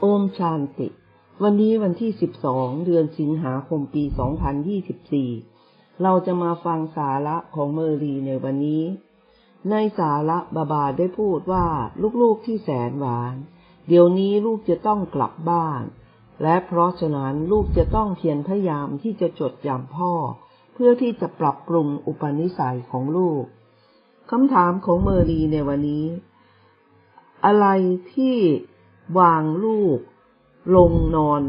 โอมชานติ วันนี้วันที่ 12 เดือนสิงหาคมปี 2024 เราจะมาฟังสาระของเมอรีในวันนี้ ในสาระบาบาได้พูดว่าลูกๆที่แสนหวาน เดี๋ยวนี้ลูกจะต้องกลับบ้าน และเพราะฉะนั้นลูกจะต้องเพียรพยายามที่จะจดจำพ่อ เพื่อที่จะปรับปรุงอุปนิสัยของลูกคำถามของเมอรีในวันนี้ อะไรที่ วางลูก ลงนอน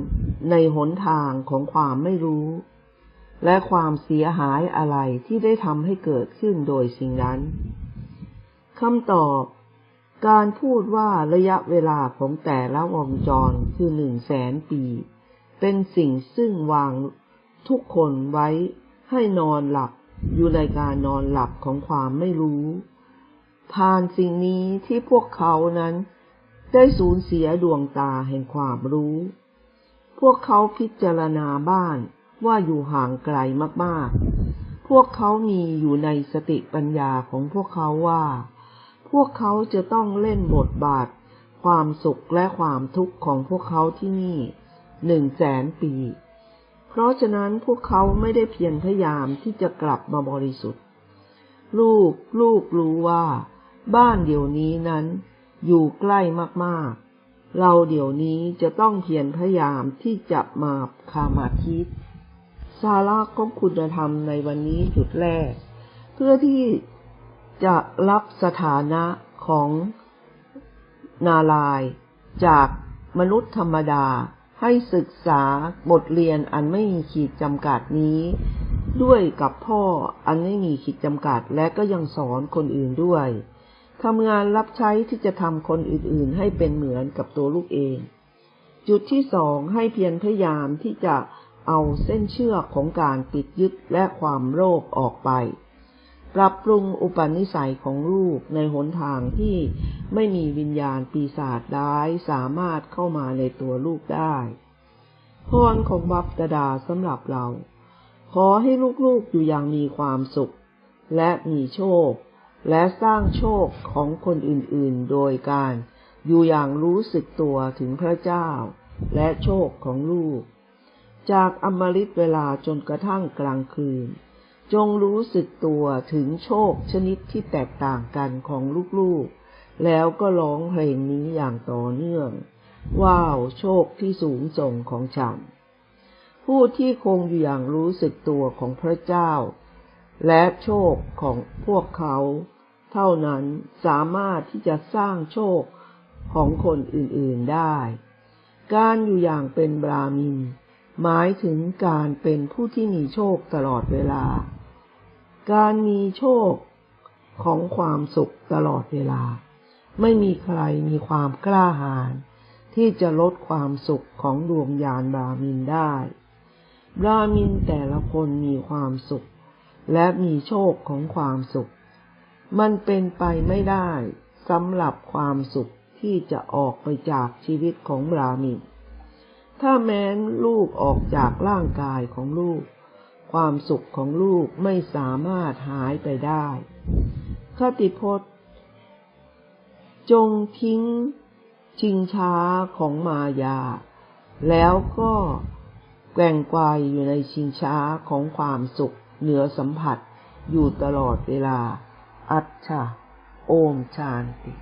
ในหนทางของความไม่รู้ และความเสียหายอะไรที่ได้ทำให้เกิดขึ้นโดยสิ่งนั้นคำตอบ การพูดว่าระยะเวลาของแต่ละวงจรคือหนึ่งแสนปี เป็นสิ่งซึ่งวางทุกคนไว้ให้นอนหลับอยู่ในการนอนหลับของความไม่รู้ ผ่านสิ่งนี้ที่พวกเขานั้น ได้สูญเสียดวงตาแห่งความรู้ พวกเขาพิจารณาบ้านว่าอยู่ห่างไกลมากๆ พวกเขามีอยู่ในสติปัญญาของพวกเขาว่า พวกเขาจะต้องเล่นบทบาท ความสุขและความทุกข์ของพวกเขาที่นี่หนึ่งแสนปี เพราะฉะนั้นพวกเขาไม่ได้เพียรพยายามที่จะกลับมาบริสุทธิ์ ลูก ลูกรู้ว่า บ้านเดี๋ยวนี้นั้น อยู่ใกล้มากๆ เราเดี๋ยวนี้จะต้องเพียรพยายามที่จะมาคามาทิตสาระของคุณธรรมในวันนี้จุดแรก เพื่อที่จะรับสถานะของนาลายจากมนุษย์ธรรมดาให้ศึกษาบทเรียนอันไม่มีขีดจำกัดนี้ ด้วยกับพ่ออันไม่มีขีดจำกัดและก็ยังสอนคนอื่นด้วย ทำงานรับใช้ที่จะทำคนอื่นๆ ให้เป็นเหมือนกับตัวลูกเอง จุดที่สองให้เพียรพยายามที่จะเอาเส้นเชือกของการติดยึดและความโรคออกไป ปรับปรุงอุปนิสัยของลูกในหนทางที่ไม่มีวิญญาณปีศาจร้ายสามารถเข้ามาในตัวลูกได้พรของบัพตดาสำหรับเรา ขอให้ลูกๆอยู่อย่างมีความสุข และมีโชค และสร้างโชคของคนอื่นๆ โดยการอยู่อย่างรู้สึกตัวถึงพระเจ้า และโชคของลูก จากอมฤตเวลาจนกระทั่งกลางคืน จงรู้สึกตัวถึงโชคชนิดที่แตกต่างกันของลูกๆ แล้วก็ร้องเพลงนี้อย่างต่อเนื่อง ว้าว โชคที่สูงส่งของฉัน ผู้ที่คงอยู่อย่างรู้สึกตัวของพระเจ้า และโชคของพวกเขา เท่านั้นสามารถที่จะสร้างโชคของคนอื่นๆได้ การอยู่อย่างเป็นบรามิน หมายถึงการเป็นผู้ที่มีโชคตลอดเวลา การมีโชคของความสุขตลอดเวลา ไม่มีใครมีความกล้าหาญที่จะลดความสุขของดวงญาณบรามินได้ บรามินแต่ละคนมีความสุข และมีโชคของความสุข มันเป็นไปไม่ได้สำหรับความสุขที่จะออกไปจากชีวิตของบรามินถ้าแม้นลูกออกจากร่างกายของลูก ความสุขของลูกไม่สามารถหายไปได้คติพจน์ จงทิ้งชิงช้าของมายา แล้วก็แกว่งไกวอยู่ในชิงช้าของความสุข เหนือสัมผัสอยู่ตลอดเวลา อัจฉะโอมชานติ